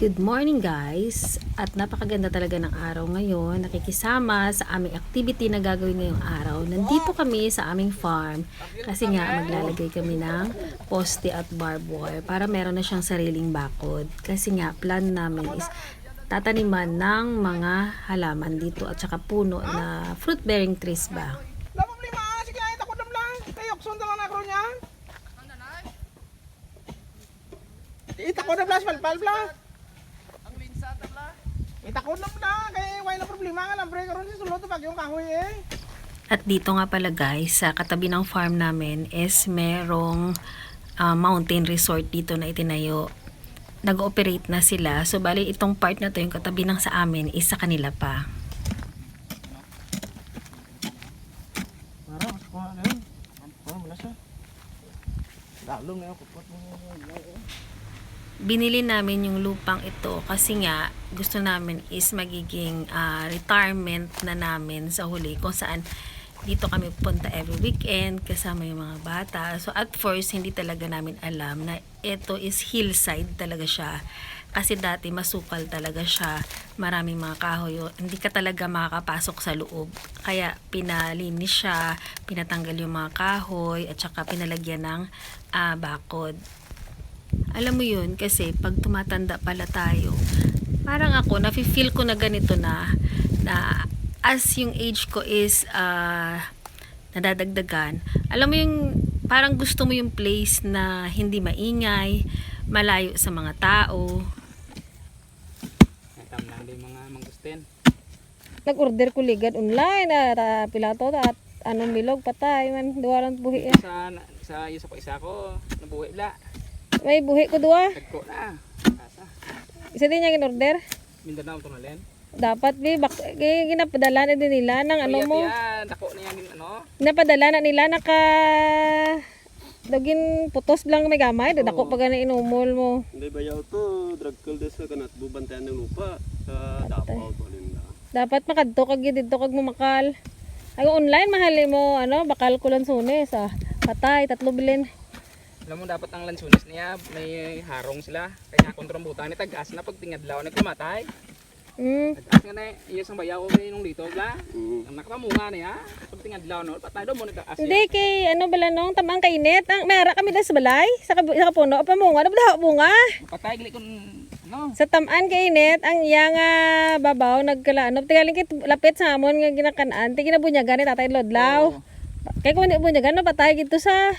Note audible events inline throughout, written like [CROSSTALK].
Good morning guys! At napakaganda talaga ng araw ngayon. Nakikisama sa aming activity na gagawin ngayong araw. Nandito kami sa aming farm kasi nga maglalagay kami ng poste at barbed wire para meron na siyang sariling bakod. Kasi nga plan namin is tataniman ng mga halaman dito at saka puno na fruit bearing trees ba. Problema, sige ay takot lang lang. Kayo, sundan lang na ako niya. Itakot na plus, palpal lang. Itakot lang lang, kaya wala na problema nga lang. Pre, karoon si sulot pag yung kahoy eh. At dito nga pala guys, sa katabi ng farm namin is merong ah, mountain resort dito na itinayo. Nag-ooperate na sila. So bali itong part na to yung katabi ng sa amin is sa kanila pa. Mas kuha na yun. Mo na siya. Dalong na yung kupot mo. Binili namin yung lupang ito kasi nga gusto namin is magiging ah, retirement na namin sa huli kung saan dito kami punta every weekend kasama yung mga bata. So at first hindi talaga namin alam na ito is hillside talaga siya. Kasi dati masukal talaga siya. Maraming mga kahoy. Hindi ka talaga makakapasok sa loob. Kaya pinalinis siya, pinatanggal yung mga kahoy at saka pinalagyan ng ah, bakod. Alam mo yun, kasi pag tumatanda pala tayo, parang ako, nafe-feel ko na ganito na, na as yung age ko is ah, nadadagdagan, alam mo yung parang gusto mo yung place na hindi maingay, malayo sa mga tao. Tam lang din mga mangustin. Nag-order ko ligad online at uh, pilato at anong bilog patay man duwa lang buhi eh. Sa, sa isa pa isa ko, nabuhi bla. May buhi ko duwa. Tagko na. Kasa. Isa din niya in-order. Mindanao ito na len. Dapat bi bak gi- ginapadala na din nila ng ano mo. Dako na yan ano. Ginapadala na nila naka dagin putos lang may gamay dako pa gani inumol mo. Hindi bayaw to, drug call sa kanat bubantayan ng lupa sa Davao ko rin na. Dapat makadto kag didto kag mumakal. Ay online mahali mo ano bakal ko lang sunes ah. Patay tatlo bilin. Alam mo dapat ang lansunis niya, may harong sila. Kaya kontrong butan ni tagas na pag tingadlaw na kumatay. Mm. Tagas nga na iya sang bayaw ko nung dito bla. Mm. Ang nakapamunga niya, pag tingadlaw no, patay do mo ni tagas. Hindi kay ano bala nung tamang kainit. Ang mayara kami dahil sa balay sa, kab- sa kapuno pa bunga na bunga. Patay gali kun no. Sa tamaan kainit ang iya nga babaw nagkalaanop tigaling kit lapit sa amon nga ginakanaan ti ginabunyagan ni tatay Lodlaw. Kay kung hindi bunyagan no patay gito sa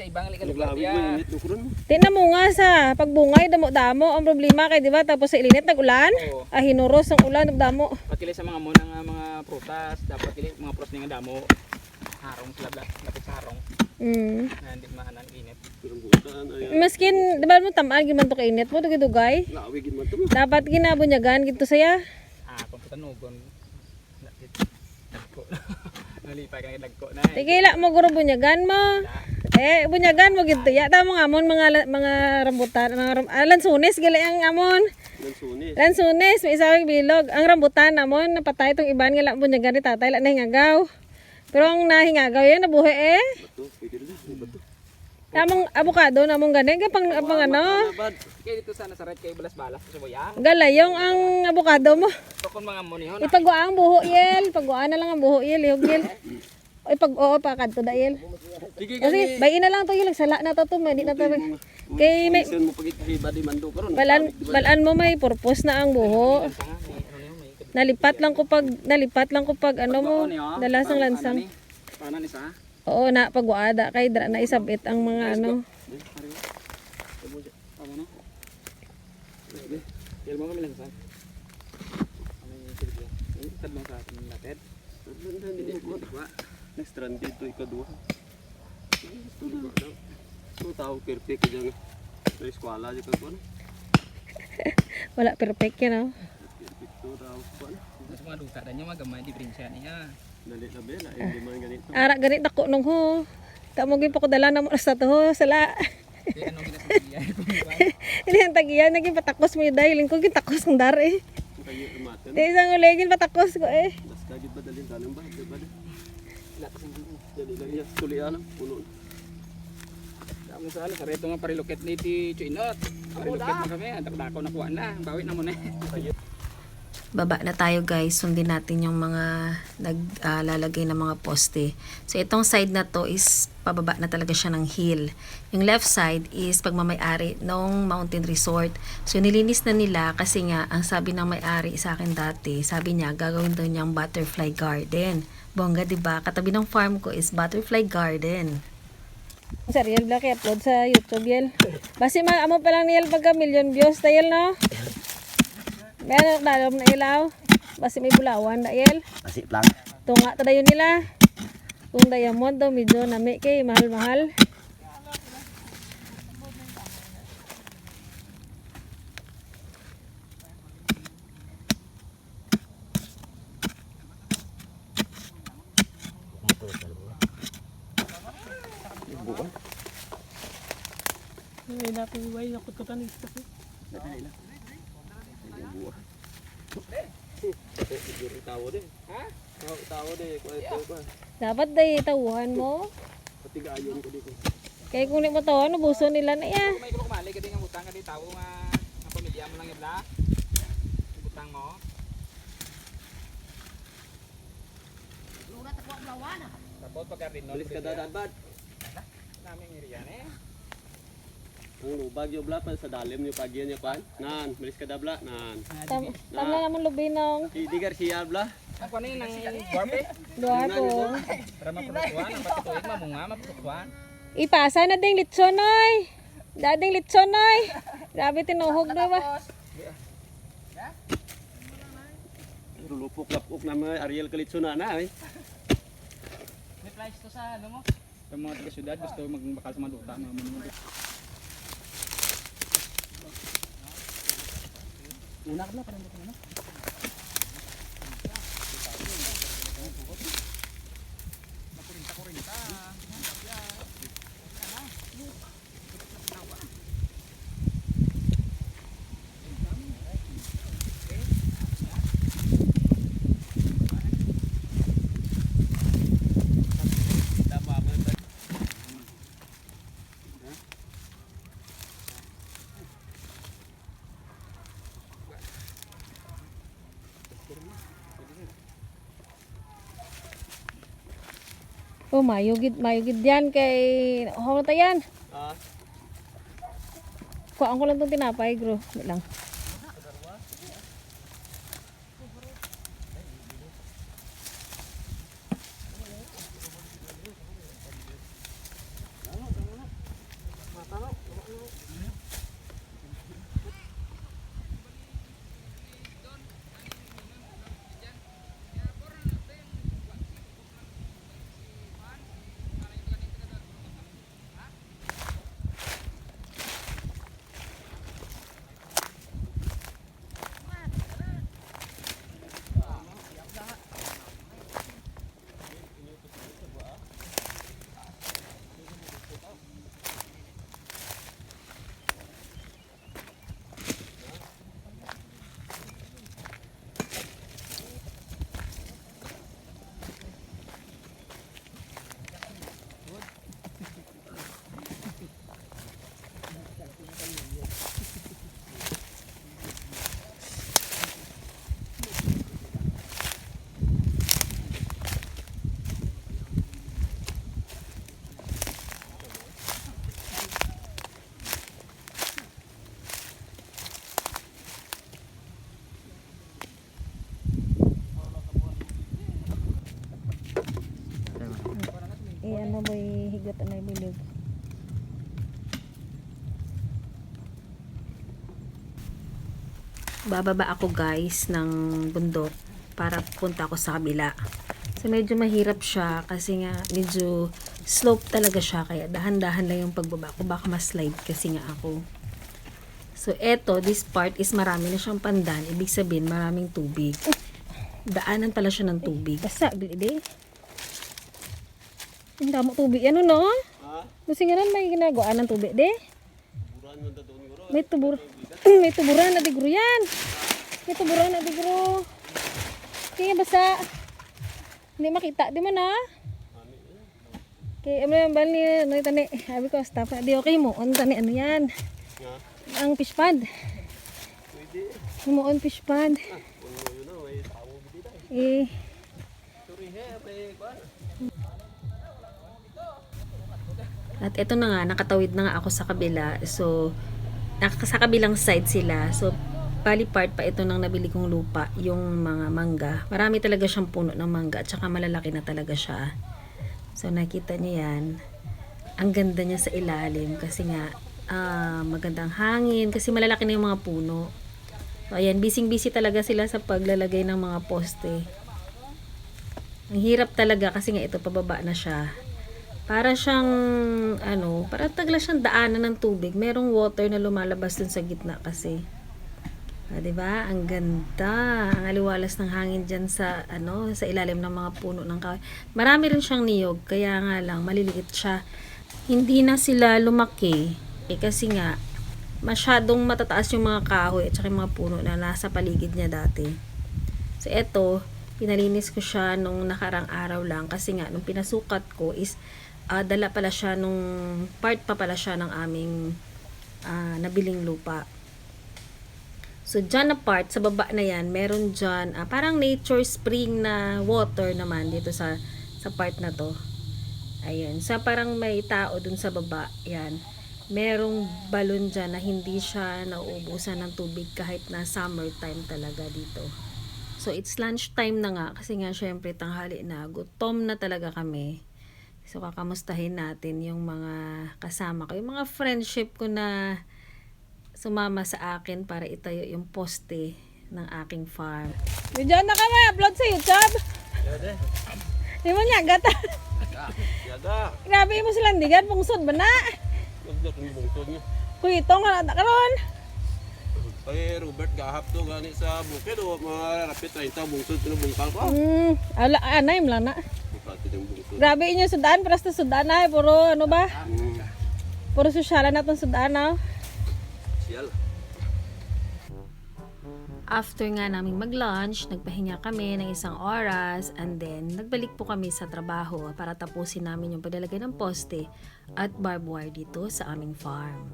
sa ibang lugar Naglawig dia. mo tinamunga sa pagbungay damo-damo ang problema kay di ba tapos sa ilinit nag-ulan. Oo. Ah hinuros ang ulan damo. Pagkili sa mga mo ng mga prutas, dapat kili mga prutas nga damo. Harong sila bla, lapit sa harong. Mm. Na hindi mahanan init. Ay Maskin di ba mo tamaan giman to kainit mo dugay man. Dapat ginabunyagan gito saya. Ah, kung patanugon. Lapit. Dagko. [LAUGHS] Nalipay ka ng dagko na. eh. Tigila mo guro bunyagan mo. Eh bunyagan mo gito ya ta mga amon mga mga rambutan mga ram, ah, lansunes gali ang amon. Nang sunis. Lansunes may isawag bilog. Ang rambutan namon napatay tong iban nga la bunyagan ni tatay la nahingagaw. Pero ang nahingagaw yan nabuhi eh. Bato, pwede rin. Bato. Tamang abukado namong gani pang pang ano. Kaya dito sana sa red kay balas-balas sa boya. Galayong ang abukado mo. So kung mga mo niyo, Ipagwa ang buho yel. Pagwa na lang ang buho yel. Yel. [LAUGHS] Oy pag oo pa kadto da yel. Sige Kasi bayin na lang to yel. Sala na to to. May di na to. Kay may mo pagit iba di mando karon. balan balan mo may purpose na ang buho. ano Nalipat lang ko pag nalipat lang ko pag ano mo dalasang lansang. Paano ni sa? Oo na pagwaada kay dra na isabit ang mga ano. Kaya mo kami lang sa. Ano yung sa atin natin. Next run dito ikaduha. So tao perfect jang. Sa eskwela di ka. Wala perfect yan oh. Perfect to tao. Mas mga duta dan niya magamay di prinsya niya. Dali na ba na hindi man ganito. Ara ganit ako nung ho. Kamo gyud pa ko dala na mo sa to sala. Ano [LAUGHS] ginasabihan di ba? Ini ang tagiyan naging patakos mo dahil ko gyud takos ng dar eh. Isang ulegin patakos ko eh. Mas kagid ba dalin dalang ba? Di ba? Wala kasing dito. Dali lang ya kulian puno. Ang sala, sa reto nga parilukit ni ti Chuinot. Parilukit mo kami, dakdako na kuha na. Bawi na mo na. Baba na tayo guys, sundin natin yung mga naglalagay ng mga poste. So itong side na to is pababa na talaga siya ng hill. Yung left side is pagmamayari ng mountain resort. So nilinis na nila kasi nga ang sabi ng may-ari sa akin dati, sabi niya gagawin daw niyang butterfly garden. Bongga ba? Katabi ng farm ko is butterfly garden. Sa real black upload sa YouTube yel. Basi ma amo pa lang niyel pagka million views tayel no. Meron dalom na ilaw. Basi may bulawan na yel. Masip lang. Tunga ta dayon nila. Kung diamond daw medyo nami kay mahal-mahal. Tawo de. Ha? Tawo de. Kuha ito ko. Dapat day tawuhan mo. Patigayon ko dito. Kay kung di mo tawuhan, ubuso nila na iya. May kulo kumali ka din nga utang ka di tao nga nga pamilya mo lang ibla. Utang mo. Tapos pag rin no. Bilis ka dadaan bad. Naming iriyan eh. Ang lubag yung sa dalim yung pagyan niya pan. Nan, bilis ka dabla. Nan. Tam tam na naman lubinong. Di Garcia bla. Ang kuno nang guarpe. Duha ko. Para maprodukuan, ang patutuig mamunga, maprodukuan. Ipasa na ding litson oy. Dading litson oy. Grabe tinuhog na ba? Lupok-lapok na mga Ariel Kalitsuna na eh. May price to sa ano mo? Sa mga taga syudad gusto magbakal sa mga duta mga Una ka na parang dito na. Oh, mayugid, mayugid yan kay... Oh, na yan. Ah, Kuhaan ko lang itong tinapay, bro. Wait lang. Eh, ano ba higot na bilog? bababa ako guys ng bundok para punta ako sa kabila. So medyo mahirap siya kasi nga medyo slope talaga siya kaya dahan-dahan lang yung pagbaba ko baka ma-slide kasi nga ako. So eto, this part is marami na siyang pandan. Ibig sabihin maraming tubig. Daanan pala siya ng tubig. Basa, bilidi. Ang damo tubig. Ano no? ah, Kasi nga rin may ginagawa ng tubig, de. May tubur. [CLEARS THROAT] may tuburan na digro yan. May tuburan na digro. Kaya basa. Hindi makita, di man na. Kay ano yung bal ni ano tani. Sabi ko staff di okay mo. On tani ano yan? Ang fish pond. Pwede. Mo on fish pond. Kung yun na, may tao dito. Eh, Sorry, he, At ito na nga, nakatawid na nga ako sa kabila. So, sa kabilang side sila. So, bali part pa ito ng nabili kong lupa, yung mga mangga. Marami talaga siyang puno ng mangga at saka malalaki na talaga siya. So, nakita niyo yan. Ang ganda niya sa ilalim kasi nga ah, magandang hangin kasi malalaki na yung mga puno. So, ayan, busy-busy talaga sila sa paglalagay ng mga poste. Ang hirap talaga kasi nga ito pababa na siya. Para siyang ano, para tagla siyang daanan ng tubig. Merong water na lumalabas dun sa gitna kasi. Ah, 'di ba? Ang ganda. Ang aliwalas ng hangin diyan sa ano, sa ilalim ng mga puno ng kahoy. Marami rin siyang niyog, kaya nga lang maliliit siya. Hindi na sila lumaki eh kasi nga masyadong matataas yung mga kahoy at saka yung mga puno na nasa paligid niya dati. So eto, pinalinis ko siya nung nakarang araw lang kasi nga nung pinasukat ko is ah, dala pala siya nung part pa pala siya ng aming ah, nabiling lupa. So, dyan na part, sa baba na yan, meron dyan, ah, parang nature spring na water naman dito sa, sa part na to. Ayun. Sa parang may tao dun sa baba, yan. Merong balon dyan na hindi siya nauubusan ng tubig kahit na summertime talaga dito. So, it's lunch time na nga kasi nga syempre tanghali na. Gutom na talaga kami. So, kakamustahin natin yung mga kasama ko. Yung mga friendship ko na sumama sa akin para itayo yung poste ng aking farm. video na ka may upload sa YouTube. Di mo niya gata. Yaga. Grabe mo silang digan pungsod ba na? Nagdak yung bungtod niya. Kuy ito nga na karon. Kay Robert gahap to gani sa bukid o mga rapid 30 bungtod na bungkal ko. Hmm, ala anay mo lang na. Grabe inyo sudan, para sa sudan na puro ano ba? Puro sosyalan na tong sudan na. After nga naming mag-lunch, nagpahinga kami ng isang oras and then nagbalik po kami sa trabaho para tapusin namin yung paglalagay ng poste at barbed wire dito sa aming farm.